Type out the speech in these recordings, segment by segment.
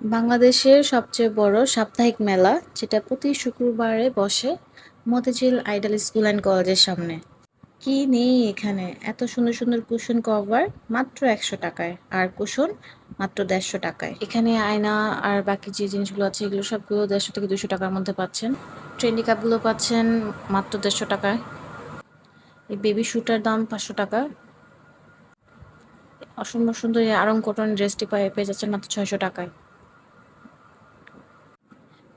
বাংলাদেশের সবচেয়ে বড় সাপ্তাহিক মেলা, যেটা প্রতি শুক্রবারে বসে মতিঝিল আইডাল স্কুল অ্যান্ড কলেজের সামনে। কি নেই এখানে? এত সুন্দর সুন্দর কুশন কভার মাত্র একশো টাকায়। আর কুশন মাত্র দেড়শো টাকায়। এখানে আয়না আর বাকি যে জিনিসগুলো আছে, এগুলো সবগুলো দেড়শো থেকে দুশো টাকার মধ্যে পাচ্ছেন। ট্রেন্ডি কাপগুলো পাচ্ছেন মাত্র দেড়শো টাকায়। এই বেবি শ্যুটার দাম পাঁচশো টাকা। অসম্ভব সুন্দর এই আরং কটন ড্রেসটি পায়ে যাচ্ছেন মাত্র ছয়শো টাকায়।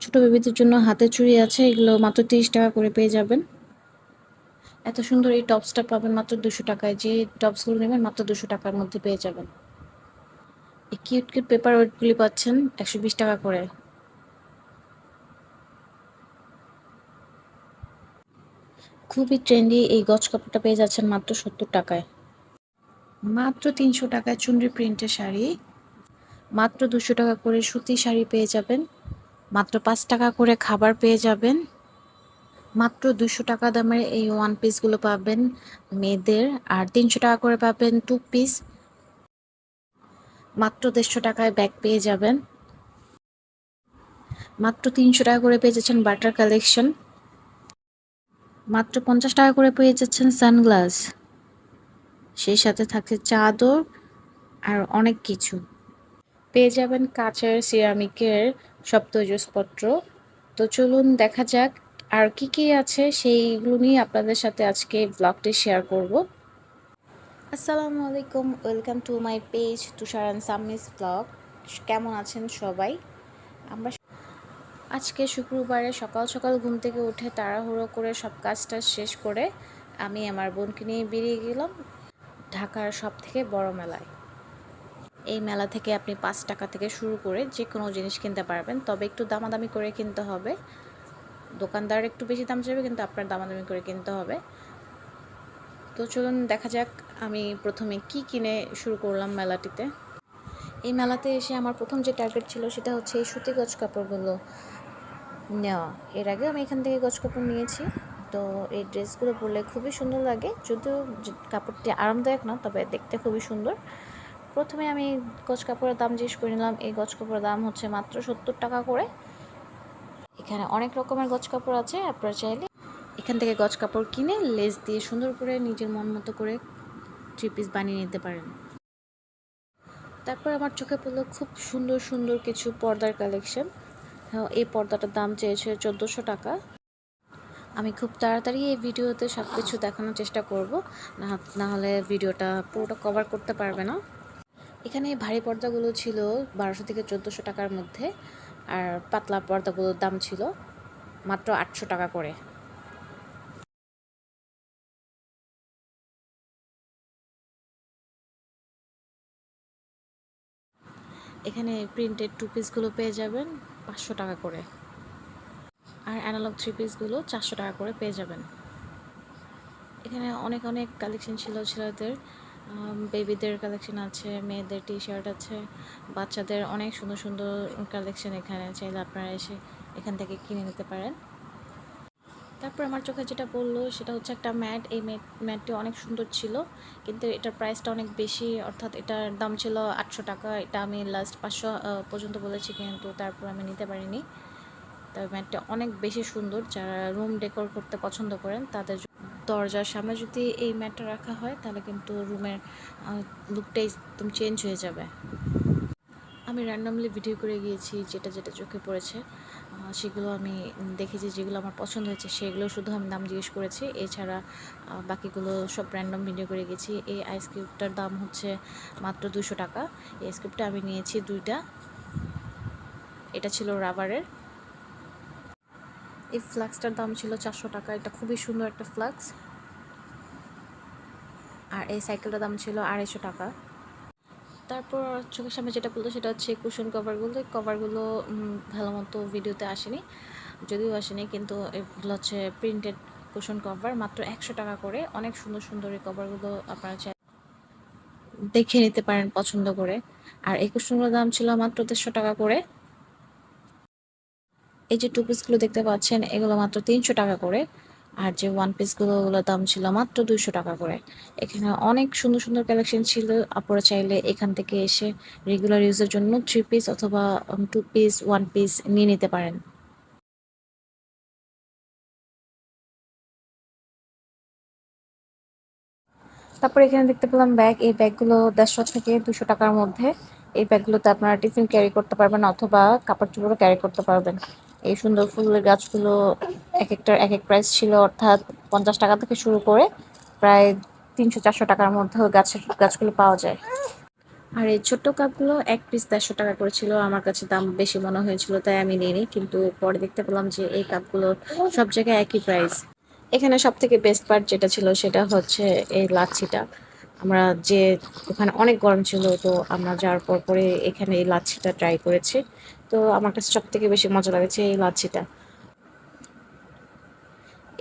ছোট বেবিদের জন্য হাতে চুড়ি আছে, এগুলো মাত্র তিরিশ টাকা করে পেয়ে যাবেন। এত সুন্দর এই টপসটা পাবেন মাত্র দুশো টাকায়, যে টপসগুলো নেবেন মাত্র দুশো টাকার মধ্যে পেয়ে যাবেন। এই কিউট কিউট পেপার ওয়েটগুলি পাচ্ছেন একশো বিশ টাকা করে। খুবই ট্রেন্ডি এই গজ কাপড়টা পেয়ে যাচ্ছেন মাত্র সত্তর টাকায়। মাত্র তিনশো টাকায় চুনরি প্রিন্টের শাড়ি, মাত্র দুশো টাকা করে সুতি শাড়ি পেয়ে যাবেন। মাত্র পাঁচ টাকা করে খাবার পেয়ে যাবেন। মাত্র দুশো টাকা দামের এই ওয়ান পিসগুলো পাবেন মেয়েদের, আর তিনশো টাকা করে পাবেন টু পিস মাত্র দেড়শো টাকায় ব্যাগ পেয়ে যাবেন। মাত্র তিনশো টাকা করে পেয়ে যাচ্ছেন বাটার কালেকশন মাত্র পঞ্চাশ টাকা করে পেয়ে যাচ্ছেন সানগ্লাস সেই সাথে থাকছে চাদর আর অনেক কিছু। পেয়ে যাবেন কাচের সিরামিকের সব তৈজসপত্র তো চলুন দেখা যাক আর কি কি আছে সেইগুলো নিয়ে আপনাদের সাথে আজকে ব্লগটি শেয়ার করব। আসসালামু আলাইকুম welcome to my page Tushar and Samis blog কেমন আছেন সবাই? আমরা আজকে শুক্রবারে সকাল সকাল ঘুম থেকে উঠে তাড়াহুড়ো করে সব কাজটা শেষ করে আমি আমার বোনকে নিয়ে বেরিয়ে গেলাম ঢাকার সব থেকে বড় মেলায়। এই মেলা থেকে আপনি পাঁচ টাকা থেকে শুরু করে যে কোনো জিনিস কিনতে পারবেন। তবে একটু দামাদামি করে কিনতে হবে। দোকানদার একটু বেশি দাম চাইবে, কিন্তু আপনার দামাদামি করে কিনতে হবে। তো চলুন দেখা যাক আমি প্রথমে কি কিনে শুরু করলাম মেলাটিতে। এই মেলাতে এসে আমার প্রথম যে টার্গেট ছিল সেটা হচ্ছে এই সুতি গজ কাপড়গুলো নেওয়া। এর আগে আমি এখান থেকে গজ কাপড় নিয়েছি। তো এই ড্রেসগুলো পরলে খুবই সুন্দর লাগে। যদিও কাপড়টি আরামদায়ক না, তবে দেখতে খুবই সুন্দর। প্রথমে আমি গজ কাপড়ের দাম জিজ্ঞেস করে নিলাম, এই গজ কাপড়ের দাম হচ্ছে মাত্র সত্তর টাকা করে। এখানে অনেক রকমের গজ কাপড় আছে, আপনারা চাইলে এখান থেকে গজ কাপড় কিনে লেস দিয়ে সুন্দর করে নিজের মন মতো করে থ্রি পিস বানিয়ে নিতে পারেন। তারপর আমার চোখে পড়ল খুব সুন্দর সুন্দর কিছু পর্দার কালেকশন। এই পর্দাটার দাম চেয়েছে চোদ্দোশো টাকা। আমি খুব তাড়াতাড়ি এই ভিডিওতে সব কিছু দেখানোর চেষ্টা করব, না হলে ভিডিওটা পুরোটা কভার করতে পারবে না। এখানে ভারী পর্দাগুলো ছিল বারোশো থেকে চোদ্দোশো টাকার মধ্যে, আর পাতলা পর্দাগুলোর দাম ছিল মাত্র আটশো টাকা করে। এখানে প্রিন্টেড টু পিসগুলো পেয়ে যাবেন পাঁচশো টাকা করে। আর অ্যানালগ থ্রি পিসগুলো চারশো টাকা করে পেয়ে যাবেন। এখানে অনেক অনেক কালেকশন ছিল ছেলেদের। বেবিদের কালেকশন আছে, মেয়েদের টি শার্ট আছে, বাচ্চাদের অনেক সুন্দর সুন্দর কালেকশন এখানে চাইলে আপনারা এসে এখান থেকে কিনে নিতে পারেন। তারপর আমার চোখে যেটা বলল সেটা হচ্ছে একটা ম্যাট এই ম্যাট ম্যাটটি অনেক সুন্দর ছিল, কিন্তু এটার প্রাইসটা অনেক বেশি, অর্থাৎ এটার দাম ছিল আটশো টাকা, এটা আমি লাস্ট পাঁচশো পর্যন্ত বলেছি, কিন্তু তারপর আমি নিতে পারিনি। তবে ম্যাটটা অনেক বেশি সুন্দর, যারা রুম ডেকোর করতে পছন্দ করেন, তাদের দরজার সামনে যদি এই ম্যাটটা রাখা হয়, তাহলে কিন্তু রুমের লুকটাই একদম চেঞ্জ হয়ে যাবে। আমি র্যান্ডমলি ভিডিও করে গিয়েছি যেটা যেটা চোখে পড়েছে। সেগুলো আমি দেখেছি, যেগুলো আমার পছন্দ হয়েছে, সেগুলো শুধু আমি দাম জিজ্ঞেস করেছি। এছাড়া বাকিগুলো সব র্যান্ডম ভিডিও করে গেছি এই আইসক্রিপটার দাম হচ্ছে মাত্র দুশো টাকা। এই আইসক্রিপটা আমি নিয়েছি দুইটা। এটা ছিল রাবারের এই ফ্লাক্সটার দাম ছিল চারশো টাকা। এটা খুবই সুন্দর একটা ফ্লাক্স। আর এই সাইকেলটার দাম ছিল আড়াইশো টাকা। তারপর চোখের সামনে যেটা বলতো, সেটা হচ্ছে কুশন কভারগুলো। এই কভারগুলো ভালো মতো ভিডিওতে আসেনি, যদিও আসেনি, কিন্তু এগুলো হচ্ছে প্রিন্টেড কুশন কভার। মাত্র একশো টাকা করে। অনেক সুন্দর সুন্দর এই কভারগুলো আপনারা চাই দেখে নিতে পারেন পছন্দ করে। আর এই কুশনগুলোর দাম ছিল মাত্র দেড়শো টাকা করে। এই যে টু পিসগুলো দেখতে পাচ্ছেন, এগুলো মাত্র তিনশো টাকা করে। আর যে ওয়ান পিসগুলো ওগুলোর দাম ছিল মাত্র দুইশো টাকা করে। এখানে অনেক সুন্দর সুন্দর কালেকশন ছিল। আপনারা চাইলে এখান থেকে এসে রেগুলার ইউজের জন্য থ্রি পিস অথবা টু পিস ওয়ান পিস নিয়ে নিতে পারেন। তারপর এখানে দেখতে পেলাম ব্যাগ এই ব্যাগগুলো দেড়শো থেকে দুশো টাকার মধ্যে। এই ব্যাগগুলোতে আপনারা টিফিন ক্যারি করতে পারবেন অথবা কাপড় চোপড়ও ক্যারি করতে পারবেন। এই সুন্দর ফুলের গাছগুলো এক একটার এক এক প্রাইস ছিল অর্থাৎ পঞ্চাশ টাকা থেকে শুরু করে প্রায় তিনশো, চারশো টাকার মধ্যেও গাছের গাছগুলো পাওয়া যায়। আর এই ছোট্ট কাপগুলো এক পিস দেড়শো টাকা করেছিল আমার কাছে দাম বেশি মনে হয়েছিল, তাই আমি নিইনি। কিন্তু পরে দেখতে পেলাম যে এই কাপগুলো সব জায়গায় একই প্রাইস এখানে সব থেকে বেস্ট পার্ট যেটা ছিল সেটা হচ্ছে এই লাচ্ছিটা। আমরা যে ওখানে অনেক গরম ছিল, তো আমরা যাওয়ার পর পরে এখানে এই লাচ্ছিটা ট্রাই করেছি। তো আমার কাছে সব থেকে বেশি মজা লাগছে এই লাচ্ছিটা।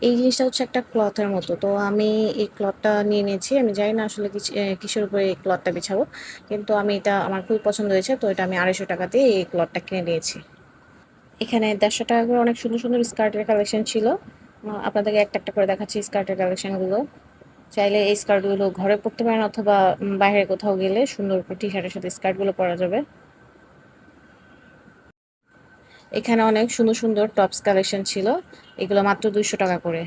এই জিনিসটা হচ্ছে একটা ক্লথের মতো। তো আমি এই ক্লথটা নিয়ে নিয়েছি। আমি জানি না আসলে কিসের উপরে এই ক্লথটা বিছাবো। কিন্তু আমি এটা আমার খুবই পছন্দ হয়েছে, তো এটা আমি আড়াইশো টাকা দিয়ে এই ক্লথটা কিনে নিয়েছি। এখানে দেড়শো টাকা করে অনেক সুন্দর সুন্দর স্কার্টের কালেকশন ছিল। আপনাদেরকে একটা একটা করে দেখাচ্ছি স্কার্টের কালেকশনগুলো চাইলে এই স্কার্টগুলো ঘরে পরতে পারেন অথবা বাইরে কোথাও গেলে সুন্দর করে টি শার্টের সাথে স্কার্টগুলো পরা যাবে। এখানে অনেক সুন্দর সুন্দর টপস কালেকশন ছিল। এগুলো মাত্র দুইশো টাকা করে।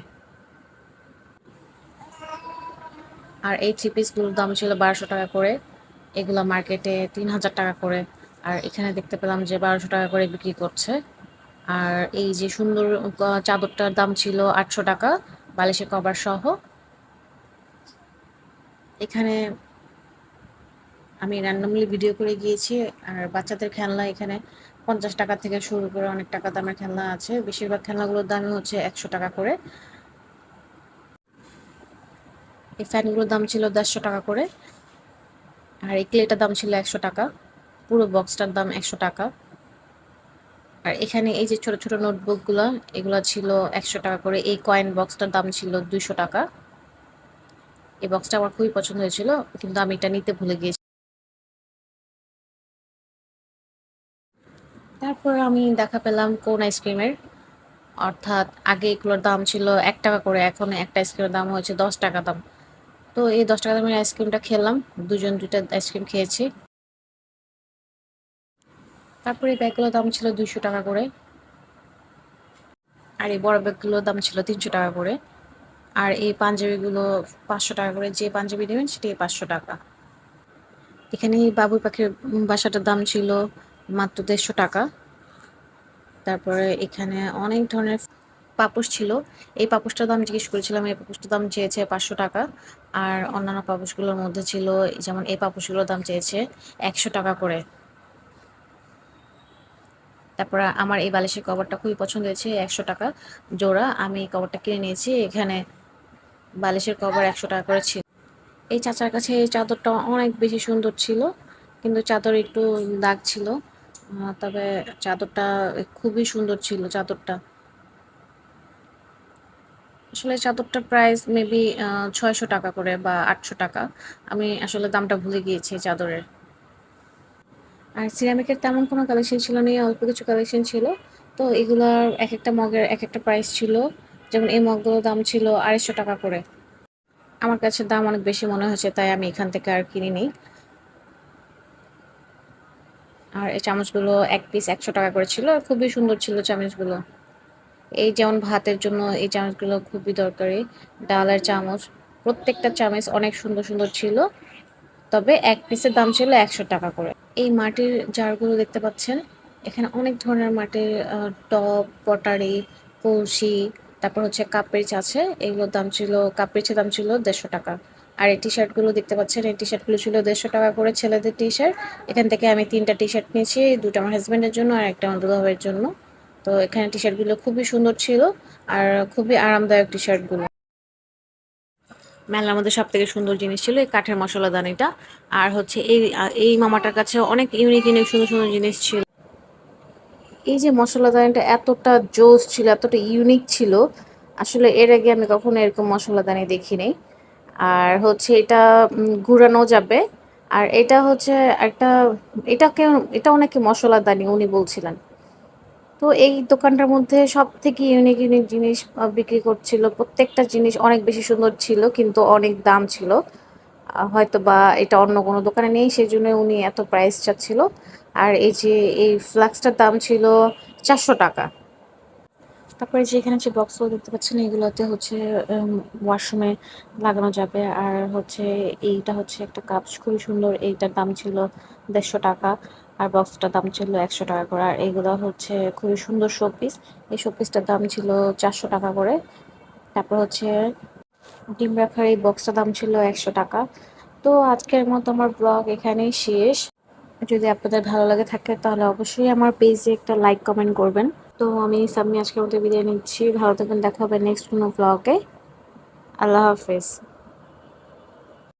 আর এই থ্রি পিসগুলোর দাম ছিল বারোশো টাকা করে। এগুলো মার্কেটে তিন হাজার টাকা করে। আর এখানে দেখতে পেলাম যে বারোশো টাকা করে বিক্রি করছে। আর এই যে সুন্দর চাদরটার দাম ছিল আটশো টাকা, বালিশের কভার সহ। এখানে আমি র্যান্ডমলি ভিডিও করে গিয়েছি, আর বাচ্চাদের খেলনা এখানে পঞ্চাশ টাকা থেকে শুরু করে অনেক টাকা দামের খেলনা আছে। বেশিরভাগ খেলনাগুলোর দামই হচ্ছে একশো টাকা করে। এই ফ্যানগুলোর দাম ছিল দেড়শো টাকা করে, আর এই ক্লেটার দাম ছিল একশো টাকা। পুরো বক্সটার দাম একশো টাকা। আর এখানে এই যে ছোট ছোট নোটবুকগুলো এগুলো ছিল একশো টাকা করে। এই কয়েন বক্সটার দাম ছিল দুইশো টাকা। এই বক্সটা আমার খুবই পছন্দ হয়েছিল, কিন্তু আমি এটা নিতে ভুলে গিয়েছি। তারপর আমি দেখা পেলাম কোন আইসক্রিমের অর্থাৎ আগে এগুলোর দাম ছিল এক টাকা করে, এখন একটা আইসক্রিমের দাম হয়েছে দশ টাকা দাম। তো এই দশ টাকা দামের আইসক্রিমটা খেলাম, দুজন দুইটা আইসক্রিম খেয়েছি। তারপরে এই ব্যাগগুলোর দাম ছিল দুইশো টাকা করে। আর এই বড় ব্যাগগুলোর দাম ছিল তিনশো টাকা করে। আর এই পাঞ্জাবিগুলো পাঁচশো টাকা করে, যে পাঞ্জাবি নেবেন সেটি পাঁচশো টাকা। এখানে বাবুই পাখির বাসাটার দাম ছিল মাত্র দেড়শো টাকা। তারপরে এখানে অনেক ধরনের পাপোশ ছিল। এই পাপোশটার দাম জিজ্ঞেস করেছিলাম, এই পাপোশটার দাম চেয়েছে পাঁচশো টাকা। আর অন্যান্য পাপোশগুলোর মধ্যে ছিল যেমন এই পাপোশগুলোর দাম চেয়েছে একশো টাকা করে। তারপর আমার এই বালিশের কভারটা খুবই পছন্দ হয়েছে, একশো টাকা জোড়া। আমি এই কভারটা কিনে নিয়েছি। এখানে বালিশের কভার একশো টাকা করে ছিল। এই চাচার কাছে এই চাদরটা অনেক বেশি সুন্দর ছিল, কিন্তু চাদর একটু দাগ ছিল। তবে চাদরটা খুবই সুন্দর ছিল চাদরটা। আসলে চাদরটার প্রাইস মেবি ছয়শো টাকা করে বা আটশো টাকা। আমি আসলে দামটা ভুলে গিয়েছি চাদরের। আর সিরামিকের তেমন কোনো কালেকশন ছিল না অল্প কিছু কালেকশন ছিল। তো এগুলোর এক একটা মগের এক একটা প্রাইস ছিল। যেমন এই মগগুলোর দাম ছিল আড়াইশো টাকা করে। আমার কাছে দাম অনেক বেশি মনে হয়েছে, তাই আমি এখান থেকে আর কিনি নিই আর এই চামচগুলো এক পিস একশো টাকা করে ছিল খুবই সুন্দর ছিল চামচগুলো। এই যেমন ভাতের জন্য এই চামচগুলো খুবই দরকারি, ডালের চামচ। প্রত্যেকটা চামচ অনেক সুন্দর সুন্দর ছিল, তবে এক পিসের দাম ছিল একশো টাকা করে। এই মাটির জারগুলো দেখতে পাচ্ছেন? এখানে অনেক ধরনের মাটির টপ পটারি, কলসি তারপর হচ্ছে কাপড়িচ আছে এগুলোর দাম ছিল কাপড়িচের দাম ছিল দেড়শো টাকা। আর এই টি শার্টগুলো দেখতে পাচ্ছেন, এই টি শার্টগুলো ছিল দেড়শো টাকা করে ছেলেদের টি শার্ট এখান থেকে আমি তিনটা টি শার্ট নিয়েছি, দুটো আমার হাজব্যান্ডের জন্য আর একটা আমার দুলাভাইয়ের জন্য। তো এখানে টি শার্টগুলো খুবই সুন্দর ছিল আর খুবই আরামদায়ক টি শার্টগুলো মেলার মধ্যে সব থেকে সুন্দর জিনিস ছিল এই কাঠের মশলা দানিটা আর হচ্ছে এই এই মামাটার কাছে অনেক ইউনিক ইউনিক সুন্দর সুন্দর জিনিস ছিল। এই যে মশলা দানিটা এতটা জোস ছিল, এতটা ইউনিক ছিল, আসলে এর আগে আমি কখনো এরকম মশলা দানি দেখিনি। আর হচ্ছে এটা ঘুরানো যাবে। আর এটা হচ্ছে একটা এটাকে এটা অনেকে মশলা দানি উনি বলছিলেন। তো এই দোকানটার মধ্যে সব থেকে ইউনিক ইউনিক জিনিস বিক্রি করছিল, প্রত্যেকটা জিনিস অনেক বেশি সুন্দর ছিল, কিন্তু অনেক দাম ছিল। হয়তো বা এটা অন্য কোনো দোকানে নেই সেই জন্য উনি এত প্রাইস চাচ্ছিল। আর এই যে এই ফ্লাক্সটার দাম ছিল চারশো টাকা। তারপরে যে এখানে যে বক্সগুলো দেখতে পাচ্ছেন, এগুলোতে হচ্ছে ওয়াশরুমে লাগানো যাবে। আর হচ্ছে এইটা হচ্ছে একটা কাপ খুবই সুন্দর। এইটার দাম ছিল দেড়শো টাকা আর বক্সটার দাম ছিল একশো টাকা করে। আর এইগুলো হচ্ছে খুবই সুন্দর শোপিস এই শোপিসটার দাম ছিল চারশো টাকা করে। তারপর হচ্ছে ডিম রাখার এই বক্সটার দাম ছিল একশো টাকা। তো আজকের মতো আমার ব্লগ এখানেই শেষ। যদি আপনাদের ভালো লাগে থাকে, তাহলে অবশ্যই আমার পেজে একটা লাইক কমেন্ট করবেন। তো আমি সামনে আজকের মতো বিদায় নিচ্ছি। ভালো থাকবেন, দেখা হবে নেক্সট কোনো ব্লগে আল্লাহ হাফেজ।